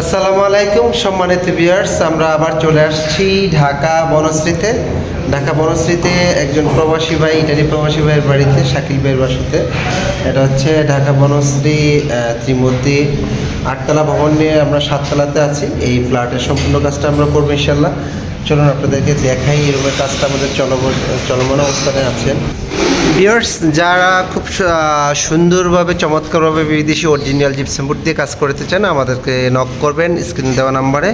আসসালামু আলাইকুম, সম্মানিত ভিউয়ার্স আমরা আবার চলে আসছি ঢাকা বনশ্রীতে। ঢাকা বনশ্রীতে একজন প্রবাসী ভাই, ইটালি প্রবাসী ভাইয়ের বাড়িতে, শাকিল ভাইয়ের বাসাতে। এটা হচ্ছে ঢাকা বনশ্রী ত্রিমূর্তি আটতলা ভবন নিয়ে আমরা সাততলাতে আছি। এই ফ্ল্যাটের সম্পূর্ণ কাজটা আমরা করব ইনশাল্লাহ চলুন আপনাদেরকে দেখাই রুমের কাজটা আমাদের চলমান চলমান অবস্থানে আছেন ভিউয়ার্স যারা খুব সুন্দরভাবে, চমৎকারভাবে বিদেশি অরিজিনাল জিপসাম বোর্ড দিয়ে কাজ করতে চান, আমাদেরকে নক করবেন স্ক্রিন দেওয়া নাম্বারে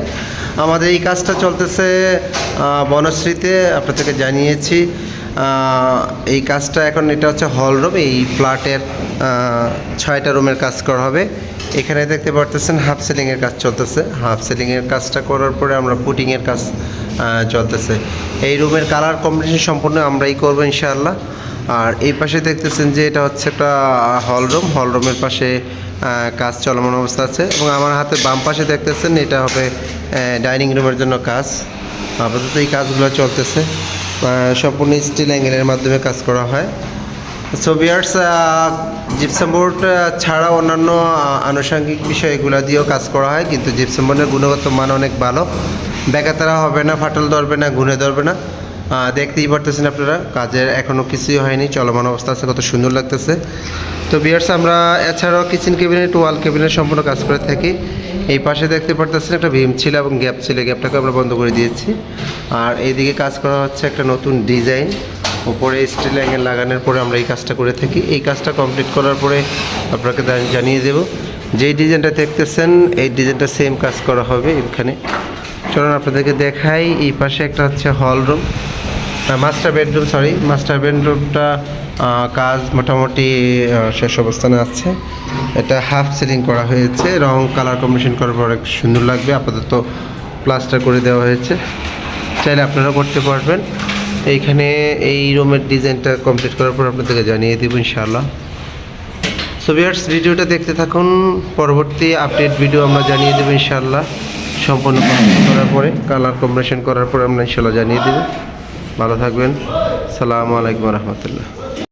আমাদের এই কাজটা চলতেছে বনশ্রীতে, আপনাদেরকে জানিয়েছি। এই কাজটা এখন এটা হচ্ছে হল রুম এই ফ্ল্যাটের ছয়টা রুমের কাজ করা হবে। এখানে দেখতে পারতেছেন হাফ সেলিংয়ের কাজ চলতেছে। হাফ সেলিংয়ের কাজটা করার পরে আমরা পুটিংয়ের কাজ চলতেছে। এই রুমের কালার কম্বিনেশন সম্পূর্ণ আমরাই করব, ইনশাআল্লাহ। আর এই পাশে দেখতেছেন যে এটা হচ্ছে একটা হল রুম হল রুমের পাশে কাজ চলমান অবস্থা আছে। এবং আমার হাতে বাম পাশে দেখতেছেন এটা হবে ডাইনিং রুমের জন্য কাজ। আপাতত এই কাজগুলো চলতেছে। সম্পূর্ণ স্টিল অ্যাঙ্গেলের মাধ্যমে কাজ করা হয়। সো বিয়ার্স জিপসাম বোর্ড ছাড়া অন্যান্য আনুষঙ্গিক বিষয়গুলো দিয়েও কাজ করা হয়। কিন্তু জিপসাম বোর্ডের গুণগত মান অনেক ভালো। বেকাতারা হবে না, ফাটল ধরবে না, ঘুরে ধরবে না। দেখতেই পারতেছেন আপনারা, কাজের এখনও কিছুই হয়নি, চলমান অবস্থা আছে, কত সুন্দর লাগতেছে। তো বিয়ার্স আমরা এছাড়াও কিচেন কেবিনেট ওয়াল কেবিনেট সম্পূর্ণ কাজ করে থাকি। এই পাশে দেখতে পারতেছেন একটা ভীম ছিল এবং গ্যাপ ছিল গ্যাপটাকে আমরা বন্ধ করে দিয়েছি। আর এইদিকে কাজ করা হচ্ছে একটা নতুন ডিজাইন উপরে স্টিল অ্যাঙ্গেল লাগানোর পরে আমরা এই কাজটা করে থাকি। এই কাজটা কমপ্লিট করার পরে আপনাকে জানিয়ে দেব, যেই ডিজাইনটা দেখতেছেন, এই ডিজাইনটা সেম কাজ করা হবে এখানে। চলুন আপনাদেরকে দেখাই, এই পাশে একটা হচ্ছে hall room master bedroom sorry master বেডরুমটা কাজ মোটামুটি শেষ অবস্থানে আছে। এটা হাফ সিলিং করা হয়েছে। রং কালার কম্বিনেশন করার পর অনেক সুন্দর লাগবে। আপাতত প্লাস্টার করে দেওয়া হয়েছে। চাইলে আপনারা করতে পারবেন। এইখানে এই রুমের ডিজাইনটা কমপ্লিট করার পর আপনাদেরকে জানিয়ে দেবো ইনশাআল্লাহ। সো ভিউয়ার্স ভিডিওটা দেখতে থাকুন। পরবর্তী আপডেট ভিডিও আমরা জানিয়ে দেবো ইনশাআল্লাহ। সম্পূর্ণ করার পরে কালার কম্বিনেশন করার পরে আমরা ইনশাআল্লাহ জানিয়ে দেবো। ভালো থাকবেন। সালামু আলাইকুম রহমতুল্লাহ।